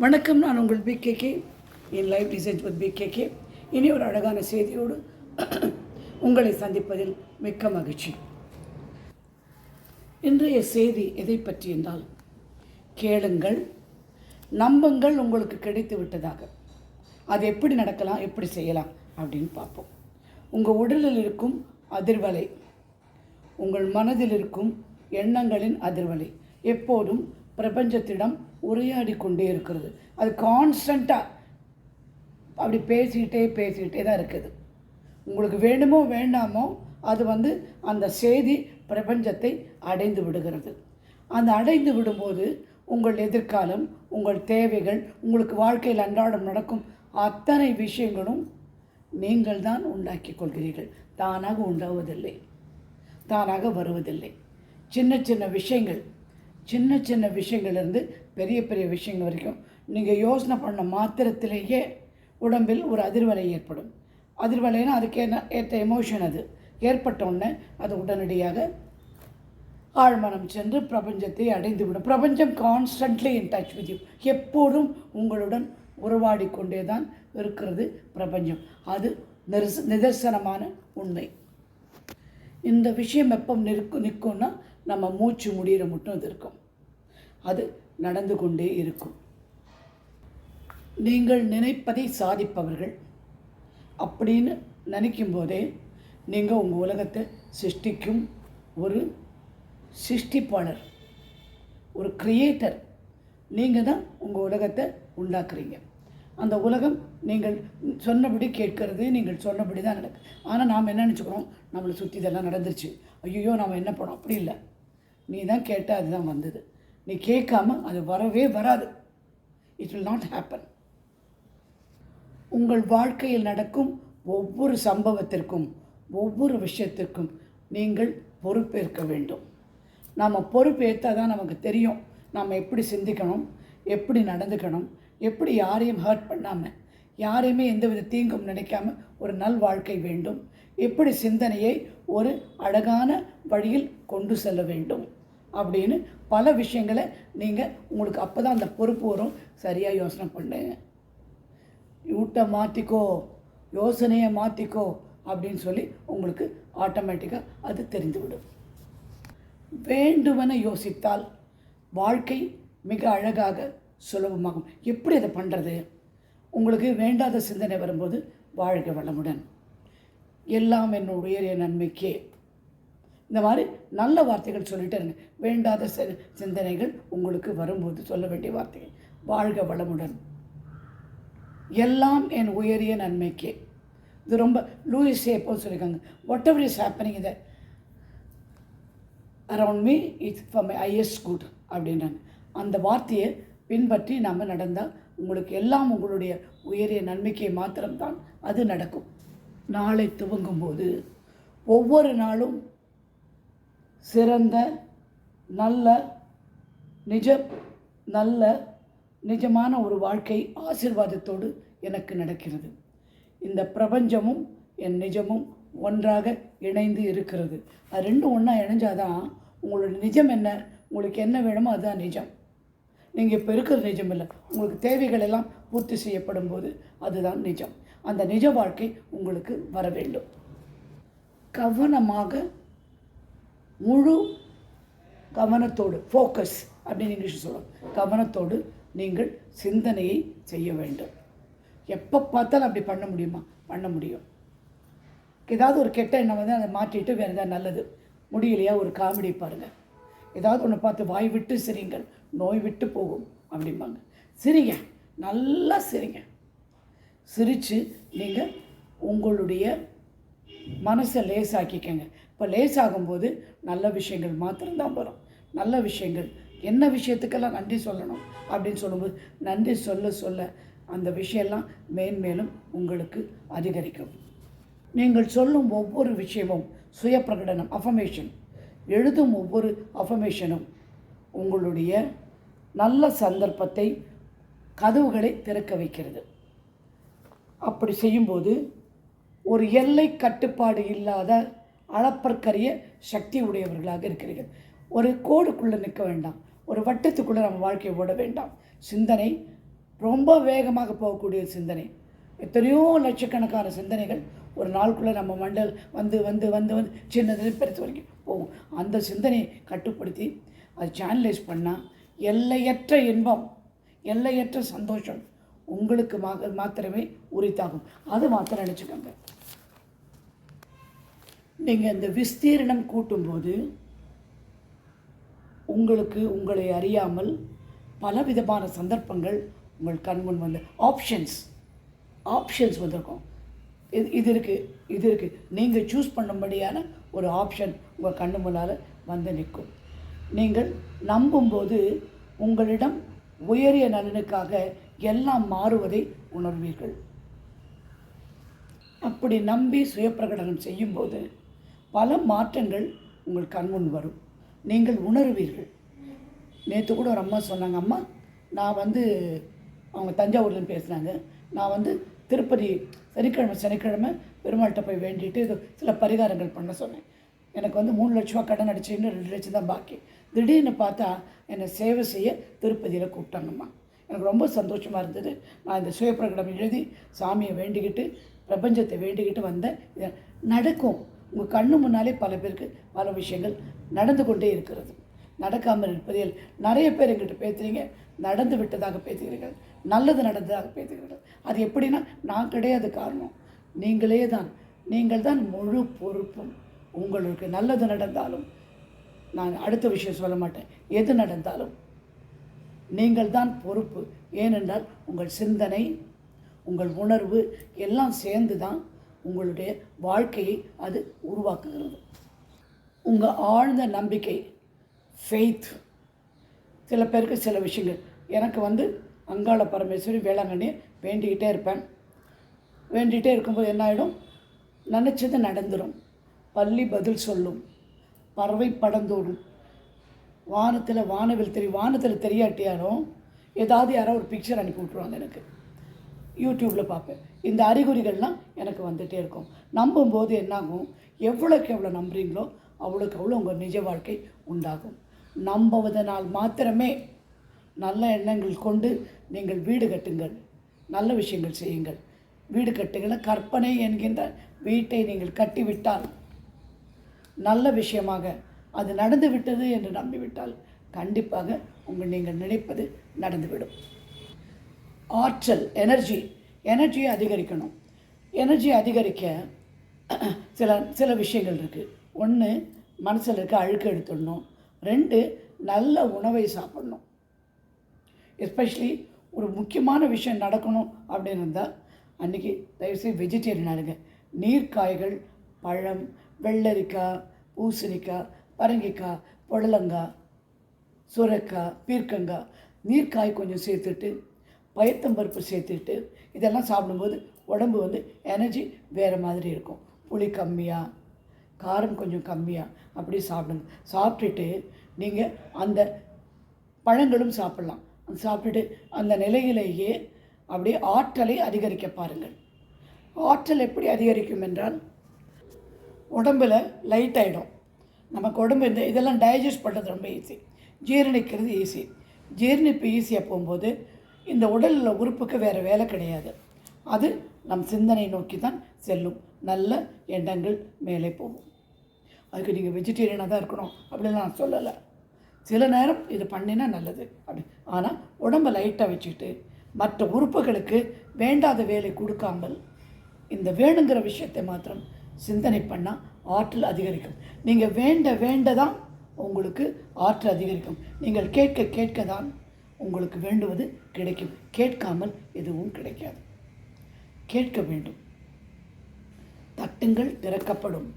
வணக்கம் நான் உங்கள் பிகேகே என் லைஃப் டிசைன்ஸ் வித் பிகேகே இனி ஒரு அழகான செய்தியோடு உங்களை சந்திப்பதில் மிக்க மகிழ்ச்சி. இன்றைய செய்தி எதை பற்றி என்றால் கேளுங்கள் நம்பங்கள் உங்களுக்கு கிடைத்து விட்டதாக. அது எப்படி நடக்கலாம் எப்படி செய்யலாம் அப்படின்னு பார்ப்போம். உங்கள் உடலில் இருக்கும் அதிர்வலை உங்கள் மனதில் இருக்கும் எண்ணங்களின் அதிர்வலை எப்போதும் பிரபஞ்சத்திடம் உரையாடி கொண்டே இருக்கிறது. அது கான்ஸ்டண்ட்டாக அப்படி பேசிக்கிட்டே பேசிக்கிட்டே தான் இருக்குது. உங்களுக்கு வேணுமோ வேண்டாமோ அது வந்து அந்த செய்தி பிரபஞ்சத்தை அடைந்து விடுகிறது. அந்த அடைந்து விடும்போது உங்கள் எதிர்காலம் உங்கள் தேவைகள் உங்களுக்கு வாழ்க்கையில் அன்றாடம் நடக்கும் அத்தனை விஷயங்களும் நீங்கள் தான் உண்டாக்கி கொள்கிறீர்கள். தானாக உண்டாவதில்லை. தானாக வருவதில்லை. சின்ன சின்ன விஷயங்கள் சின்ன சின்ன விஷயங்கள்லேருந்து பெரிய பெரிய விஷயங்கள் வரைக்கும் நீங்கள் யோசனை பண்ண மாத்திரத்திலேயே உடம்பில் ஒரு அதிர்வலை ஏற்படும். அதிர்வலைனா அதுக்கு என்ன ஏற்ற எமோஷன் அது. ஏற்பட்ட உடனே அது உடனடியாக ஆழ்மனம் சென்று பிரபஞ்சத்தை அடைந்து விடும் பிரபஞ்சம் constantly in touch with you எப்போதும் உங்களுடன் உறவாடி கொண்டே தான் இருக்கிறது பிரபஞ்சம். அது நிரச நிதர்சனமான உண்மை. இந்த விஷயம் எப்போ நிற்கும் நிற்கும்னா நம்ம மூச்சு முடிகிற மட்டும் இது இருக்கும். அது நடந்து கொண்டே இருக்கும். நீங்கள் நினைப்பதை சாதிப்பவர்கள். அப்படின்னு நினைக்கும் போதே நீங்கள் உங்கள் உலகத்தை சிருஷ்டிக்கும் ஒரு சிருஷ்டிப்பாளர் ஒரு கிரியேட்டர் நீங்கள் தான் உங்கள் உலகத்தை உண்டாக்குறீங்க. அந்த உலகம் நீங்கள் சொன்னபடி கேட்கறது நீங்கள் சொன்னபடி தான் நடக்கு. ஆனால் நாம் என்ன நினச்சிக்கிறோம்? நம்மளை சுற்றி இதெல்லாம் நடந்துருச்சு. ஐயோ நாம் என்ன பண்ணோம்? அப்படி இல்லை. நீ தான் கேட்டால் அதுதான் வந்தது. நீ கேட்காம அது வரவே வராது. இட் வில் நாட் ஹேப்பன் உங்கள் வாழ்க்கையில் நடக்கும் ஒவ்வொரு சம்பவத்திற்கும் ஒவ்வொரு விஷயத்திற்கும் நீங்கள் பொறுப்பேற்க வேண்டும். நாம் பொறுப்பேற்றால் தான் நமக்கு தெரியும். நாம் எப்படி சிந்திக்கணும் எப்படி நடந்துக்கணும் எப்படி யாரையும் ஹர்ட் பண்ணாமல் யாரையுமே எந்தவித தீங்கும் நினைக்காம ஒரு நல் வாழ்க்கை வேண்டும். எப்படி சிந்தனையை ஒரு அழகான வழியில் கொண்டு செல்ல வேண்டும். அப்படின்னு பல விஷயங்களை நீங்கள் உங்களுக்கு அப்போ தான் அந்த பொறுப்பு வரும். சரியாக யோசனை பண்ணுங்க யூட்டை மாற்றிக்கோ யோசனையை மாற்றிக்கோ அப்படின்னு சொல்லி உங்களுக்கு ஆட்டோமேட்டிக்காக அது தெரிந்துவிடும். வேண்டுமென யோசித்தால் வாழ்க்கை மிக அழகாக சுலபமாகும். எப்படி அதை பண்ணுறது உங்களுக்கு வேண்டாத சிந்தனை வரும்போது வாழ்க வளமுடன். எல்லாம் என்னுடைய நன்மைக்கே. இந்த மாதிரி நல்ல வார்த்தைகள் சொல்லிட்டு இருங்க. வேண்டாத சி- சிந்தனைகள் உங்களுக்கு வரும்போது சொல்ல வேண்டிய வார்த்தைகள். வாழ்க வளமுடன். எல்லாம் என் உயரிய நன்மைக்கே. இது ரொம்ப லூயிஸ் எப்போ சொல்லியிருக்காங்க. வாட் எவர் இஸ் ஹேப்பனிங் இதை around me it's for my highest good அப்படின்றாங்க. அந்த வார்த்தையை பின்பற்றி நம்ம நடந்தால் உங்களுக்கு எல்லாம் உங்களுடைய உயரிய நன்மைக்கை மாத்திரம்தான் அது நடக்கும். நாளை துவங்கும் போது ஒவ்வொரு நாளும் சிறந்த நல்ல நிஜ நல்ல நிஜமான ஒரு வாழ்க்கை ஆசீர்வாதத்தோடு எனக்கு நடக்கிறது. இந்த பிரபஞ்சமும் என் நிஜமும் ஒன்றாக இணைந்து இருக்கிறது. அது ரெண்டும் ஒன்றா இணைஞ்சாதான் உங்களோட நிஜம் என்ன உங்களுக்கு என்ன வேணுமோ அதுதான் நிஜம். நீங்கள் இப்போ இருக்கிற நிஜம் இல்லை. உங்களுக்கு தேவைகள் எல்லாம் பூர்த்தி செய்யப்படும் போது அதுதான் நிஜம். அந்த நிஜ வாழ்க்கை உங்களுக்கு வர வேண்டும். கவனமாக முழு கவனத்தோடு ஃபோக்கஸ் அப்படின்னு இங்கிலீஷ் சொல்லுவோம் கவனத்தோடு நீங்கள் சிந்தனையை செய்ய வேண்டும். எப்போ பார்த்தாலும் அப்படி பண்ண முடியுமா? பண்ண முடியும். ஏதாவது ஒரு கெட்ட எண்ணம் வந்து அதை மாற்றிட்டு வேறு ஏதாவது நல்லது. முடியலையா? ஒரு காமெடி பாருங்கள் ஏதாவது ஒன்று பார்த்து வாய் விட்டு சிரிங்கள் நோய் விட்டு போகும் அப்படிம்பாங்க. சிரிங்க. நல்லா சிரிங்க. சிரித்து நீங்கள் உங்களுடைய மனசை லேசாக்கிக்கங்க. இப்போ லேசாகும்போது நல்ல விஷயங்கள் மாத்திரம்தான் வரும். நல்ல விஷயங்கள் என்ன விஷயத்துக்கெல்லாம் நன்றி சொல்லணும் அப்படின்னு சொல்லும்போது நன்றி சொல்ல சொல்ல அந்த விஷயம்லாம் மேன்மேலும் உங்களுக்கு அதிகரிக்கும். நீங்கள் சொல்லும் ஒவ்வொரு விஷயமும் சுய பிரகடனம் அஃபமேஷன் எழுதும் ஒவ்வொரு அஃபமேஷனும் உங்களுடைய நல்ல சந்தர்ப்பத்தை கதவுகளை திறக்க வைக்கிறது. அப்படி செய்யும்போது ஒரு எல்லை கட்டுப்பாடு இல்லாத அளப்பற்கரிய சக்தி உடையவர்களாக இருக்கிறீர்கள். ஒரு கோடுக்குள்ளே நிற்க வேண்டாம். ஒரு வட்டத்துக்குள்ளே நம்ம வாழ்க்கையை ஓட வேண்டாம். சிந்தனை ரொம்ப வேகமாக போகக்கூடிய சிந்தனை. எத்தனையோ லட்சக்கணக்கான சிந்தனைகள் ஒரு நாளுக்குள்ளே நம்ம மண்டல் வந்து வந்து வந்து வந்து சின்னது பெருத்து வரைக்கும் போகும். அந்த சிந்தனையை கட்டுப்படுத்தி அது சேனலைஸ் பண்ணால் எல்லையற்ற இன்பம் எல்லையற்ற சந்தோஷம் உங்களுக்கு மா மாத்திரமே உரித்தாகும். அது மாத்திரம் நினச்சிக்கோங்க. நீங்கள் இந்த விஸ்தீரணம் கூட்டும்போது உங்களுக்கு உங்களை அறியாமல் பலவிதமான சந்தர்ப்பங்கள் உங்கள் கண்முன் வந்து ஆப்ஷன்ஸ் ஆப்ஷன்ஸ் வந்திருக்கும். இது இது இருக்குது இது இருக்குது நீங்கள் சூஸ் பண்ணும்படியான ஒரு ஆப்ஷன் உங்கள் கண்ணு முன்னால் வந்து நிற்கும். நீங்கள் நம்பும்போது உங்களிடம் உயரிய நலனுக்காக எல்லாம் மாறுவதை உணர்வீர்கள். அப்படி நம்பி சுயப்பிரகடனம் செய்யும்போது பல மாற்றங்கள் உங்கள் கண்முன் வரும். நீங்கள் உணருவீர்கள். நேற்று கூட ஒரு அம்மா சொன்னாங்க அம்மா நான் வந்து அவங்க தஞ்சாவூர்லேருந்து பேசுனாங்க. நான் வந்து திருப்பதி சனிக்கிழமை சனிக்கிழமை பெருமாள்கிட்ட போய் வேண்டிட்டு இது சில பரிகாரங்கள் பண்ண சொன்னேன். எனக்கு வந்து மூணு லட்ச ரூபா கடன் அடிச்சுன்னு ரெண்டு லட்சம் தான் பாக்கி. திடீர்னு பார்த்தா என்னை சேவை செய்ய திருப்பதியில் கூப்பிட்டாங்கம்மா. எனக்கு ரொம்ப சந்தோஷமாக இருந்தது. நான் இந்த சுயப்பிரகடம் எழுதி சாமியை வேண்டிக்கிட்டு பிரபஞ்சத்தை வேண்டிக்கிட்டு வந்தேன் நடக்கும். உங்கள் கண்ணு முன்னாலே பல பேருக்கு பல விஷயங்கள் நடந்து கொண்டே இருக்கிறது. நடக்காமல் இருப்பதில் நிறைய பேர் எங்கிட்ட பேசுகிறீங்க நடந்து விட்டதாக பேசுகிறீர்கள். நல்லது நடந்ததாக பேசுகிறீர்கள். அது எப்படின்னா நான் கிடையாது காரணம். நீங்களே தான் நீங்கள் தான் முழு பொறுப்பும். உங்களுக்கு நல்லது நடந்தாலும் நான் அடுத்த விஷயம் சொல்ல மாட்டேன். எது நடந்தாலும். நீங்கள் தான் பொறுப்பு. ஏனென்றால் உங்கள் சிந்தனை உங்கள் உணர்வு எல்லாம் சேர்ந்து தான் உங்களுடைய வாழ்க்கையை அது உருவாக்குகிறது. உங்கள் ஆழ்ந்த நம்பிக்கை ஃபெய்த் சில பேருக்கு சில விஷயங்கள். எனக்கு வந்து அங்காள பரமேஸ்வரி வேளாங்கண்ணியை வேண்டிக்கிட்டே இருப்பேன். வேண்டிகிட்டே இருக்கும்போது என்ன ஆகிடும் நினச்சது நடந்துடும் பள்ளி பதில் சொல்லும். பறவை படந்தோடும் வானத்தில் வானவில் தெரியும் வானத்தில் தெரியாட்டியாலும் ஏதாவது யாரோ ஒரு பிக்சர் அனுப்பி விட்ருவாங்க எனக்கு. யூடியூப்பில் பார்ப்பேன். இந்த அறிகுறிகள்லாம் எனக்கு வந்துகிட்டே இருக்கும். நம்பும்போது என்னாகும்? எவ்வளோக்கு எவ்வளோ நம்புறீங்களோ அவ்வளோக்கு அவ்வளோ உங்கள் நிஜ வாழ்க்கை உண்டாகும். நம்புவதனால் மாத்திரமே நல்ல எண்ணங்கள் கொண்டு நீங்கள் வீடு கட்டுங்கள். நல்ல விஷயங்கள் செய்யுங்கள். வீடு கட்டுங்கள் கற்பனை என்கின்ற வீட்டை நீங்கள் கட்டிவிட்டால் நல்ல விஷயமாக அது நடந்து விட்டது என்று நம்பிவிட்டால் கண்டிப்பாக உங்கள் நீங்கள் நினைப்பது நடந்துவிடும். ஆற்றல் எனர்ஜி எனர்ஜியை அதிகரிக்கணும். எனர்ஜி அதிகரிக்க சில சில விஷயங்கள் இருக்குது ஒன்று மனசில் இருக்க அழுக்கு எடுத்துடணும். ரெண்டு நல்ல உணவை சாப்பிடணும். எஸ்பெஷலி ஒரு முக்கியமான விஷயம் நடக்கணும் அப்படின்னு இருந்தால் அன்றைக்கி தயவுசெய்து வெஜிடேரியன் ஆடுங்க நீர்க்காய்கள் பழம் வெள்ளரிக்காய் பூசணிக்காய் பரங்கிக்காய் புடலங்காய் சுரக்காய் பீர்க்கங்காய் நீர்க்காய் கொஞ்சம் சேர்த்துட்டு பயத்தம்பருப்பு சேர்த்துக்கிட்டு இதெல்லாம் சாப்பிடும்போது உடம்பு வந்து எனர்ஜி வேறு மாதிரி இருக்கும். புளி கம்மியாக காரம் கொஞ்சம் கம்மியாக அப்படி சாப்பிடுங்க. சாப்பிட்டுட்டு நீங்கள் அந்த பழங்களும் சாப்பிட்லாம். சாப்பிட்டுட்டு அந்த நிலையிலேயே அப்படியே ஆற்றலை அதிகரிக்க பாருங்கள். ஆற்றல் எப்படி அதிகரிக்கும் என்றால் உடம்பில் லைட் ஆகிடும் நமக்கு உடம்பு இந்த இதெல்லாம் டைஜஸ்ட் பண்ணுறது ரொம்ப ஈஸி ஜீரணிக்கிறது ஈஸி ஜீரணிப்பு ஈஸியாக போகும்போது இந்த உடலில் உறுப்புக்கு வேறு வேலை கிடையாது. அது நம் சிந்தனை நோக்கி தான் செல்லும். நல்ல எண்ணங்கள் மேலே போகும். அதுக்கு நீங்கள் வெஜிடேரியனாக தான் இருக்கணும். அப்படின்னு நான் சொல்லலை. சில நேரம் இது பண்ணினா நல்லது. அப்படி. ஆனால் உடம்பை லைட்டாக வச்சுக்கிட்டு மற்ற உறுப்புகளுக்கு வேண்டாத வேலை கொடுக்காமல் இந்த வேணுங்கிற விஷயத்தை மாத்திரம் சிந்தனை பண்ணால் ஆற்றல் அதிகரிக்கும். நீங்கள் வேண்ட வேண்ட தான் உங்களுக்கு ஆற்றல் அதிகரிக்கும். நீங்கள் கேட்க கேட்க தான் உங்களுக்கு வேண்டுவது கிடைக்கும். கேட்காமல் எதுவும் கிடைக்காது. கேட்க வேண்டும். தட்டுங்கள் திறக்கப்படும்.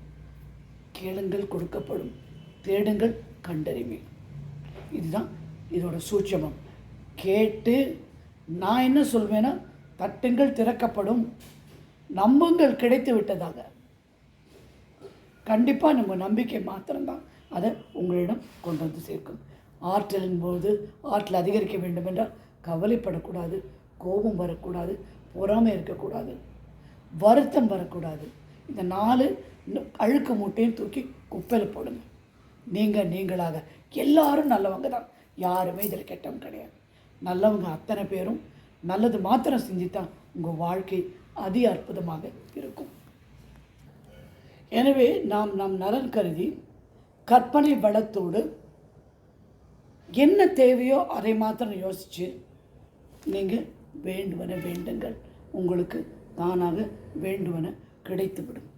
கேளுங்கள் கொடுக்கப்படும். தேடுங்கள் கண்டறிவீர் இதுதான் இதோட சூட்சமம். கேட்டு நான் என்ன சொல்வேன்னா தட்டுங்கள் திறக்கப்படும். நம்புங்கள் கிடைத்து விட்டதாக. கண்டிப்பாக நம்ம நம்பிக்கை மாத்திரம்தான். அதை உங்களிடம் கொண்டு வந்து சேர்க்கும். ஆற்றலின் போது ஆற்றல் அதிகரிக்க வேண்டும் என்றால் கவலைப்படக்கூடாது கோபம் வரக்கூடாது பொறாமை இருக்கக்கூடாது வருத்தம் வரக்கூடாது. இந்த நாலு அழுக்கு மூட்டையும் தூக்கி குப்பையில் போடுங்க. நீங்கள் நீங்களாக எல்லாரும் நல்லவங்க தான். யாருமே இதில் கெட்டவங்க கிடையாது. நல்லவங்க அத்தனை பேரும் நல்லது மாத்திரம் செஞ்சுதான் உங்கள் வாழ்க்கை அதி அற்புதமாக இருக்கும். எனவே நாம் நம் நலன் கருதி கற்பனை வளத்தோடு என்ன தேவையோ அதை மாத்திரம் யோசித்து நீங்கள் வேண்டுவன வேண்டுங்கள். உங்களுக்கு தானாக வேண்டுவன கிடைத்துவிடும்.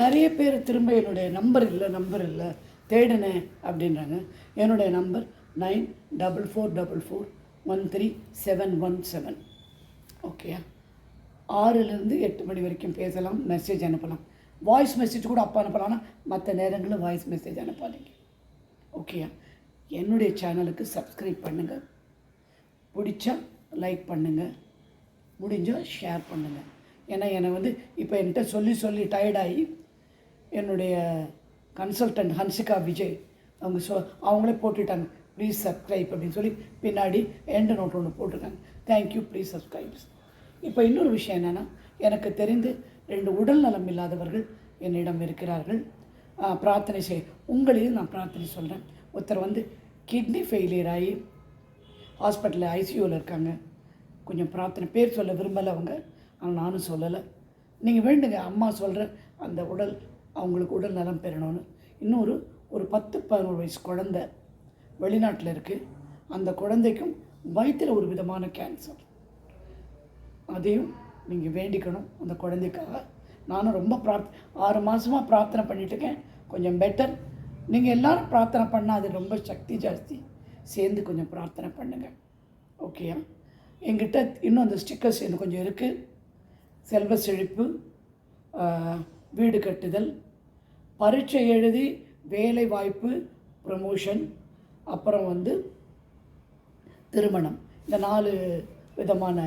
நிறைய பேர் திரும்ப என்னுடைய நம்பர் இல்லை நம்பர் இல்லை தேடினேன் அப்படின்றாங்க. என்னுடைய number nine double four double four one three seven one seven ஓகேயா ஆறுலேருந்து எட்டு மணி வரைக்கும் பேசலாம் மெசேஜ் அனுப்பலாம். வாய்ஸ் மெசேஜ் கூட அப்போ அனுப்பலாம்னா மற்ற நேரங்களில் வாய்ஸ் மெசேஜ் அனுப்பாதீங்க. ஓகேயா என்னுடைய சேனலுக்கு சப்ஸ்கிரைப் பண்ணுங்கள் பிடிச்சா லைக் பண்ணுங்கள் முடிஞ்சால் ஷேர் பண்ணுங்கள் ஏன்னா என்னை வந்து இப்போ என்கிட்ட சொல்லி சொல்லி டயர்டாகி என்னுடைய கன்சல்டன்ட் ஹன்சிகா விஜய் அவங்க சொ அவங்களே போட்டுட்டாங்க. ப்ளீஸ் சப்ஸ்கிரைப் அப்படின்னு சொல்லி பின்னாடி எண்ட் நோட் ஒன்று போட்டிருக்காங்க. தேங்க்யூ ப்ளீஸ் சப்ஸ்கிரைப்ஸ் இப்போ இன்னொரு விஷயம் என்னென்னா எனக்கு தெரிந்து ரெண்டு உடல் நலம் இல்லாதவர்கள் என்னிடம் இருக்கிறார்கள். பிரார்த்தனை செய். உங்களையும் நான் பிரார்த்தனை சொல்கிறேன் ஒருத்தர் வந்து கிட்னி ஃபெயிலியர் ஆகி ஹாஸ்பிட்டலில் ஐசியூவில் இருக்காங்க. கொஞ்சம் பிரார்த்தனை பேர் சொல்ல விரும்பலை அவங்க. ஆனால் நானும் சொல்லலை. நீங்கள் வேண்டுங்க அம்மா சொல்கிற அந்த உடல் அவங்களுக்கு உடல் நலம் பெறணும்னு. இன்னொரு ஒரு பத்து பதினோரு வயசு குழந்த வெளிநாட்டில் இருக்குது அந்த குழந்தைக்கும் வயிற்றில் ஒரு விதமான கேன்சர் அதையும் நீங்கள் வேண்டிக்கணும் அந்த குழந்தைக்காக. நானும் ரொம்ப பிரார்த் ஆறு மாதமாக பிரார்த்தனை பண்ணிட்டு இருக்கேன். கொஞ்சம் பெட்டர் நீங்கள் எல்லோரும் பிரார்த்தனை பண்ணால் அது ரொம்ப சக்தி ஜாஸ்தி. சேர்ந்து கொஞ்சம் பிரார்த்தனை பண்ணுங்கள் ஓகேயா என்கிட்ட இன்னும் அந்த ஸ்டிக்கர்ஸ் இன்னும் கொஞ்சம் இருக்குது செல்வ செழிப்பு வீடு கட்டுதல் பரீட்சை எழுதி வேலை வாய்ப்பு ப்ரமோஷன் அப்புறம் வந்து திருமணம். இந்த நாலு விதமான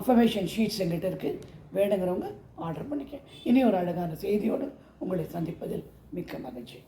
அஃபர்மேஷன் ஷீட்ஸ் எங்கிட்ட இருக்குது வேணுங்கிறவங்க ஆர்டர் பண்ணிக்க. இனி ஒரு அழகான செய்தியோடு உங்களை சந்திப்பதில் மிக்க மகிழ்ச்சி.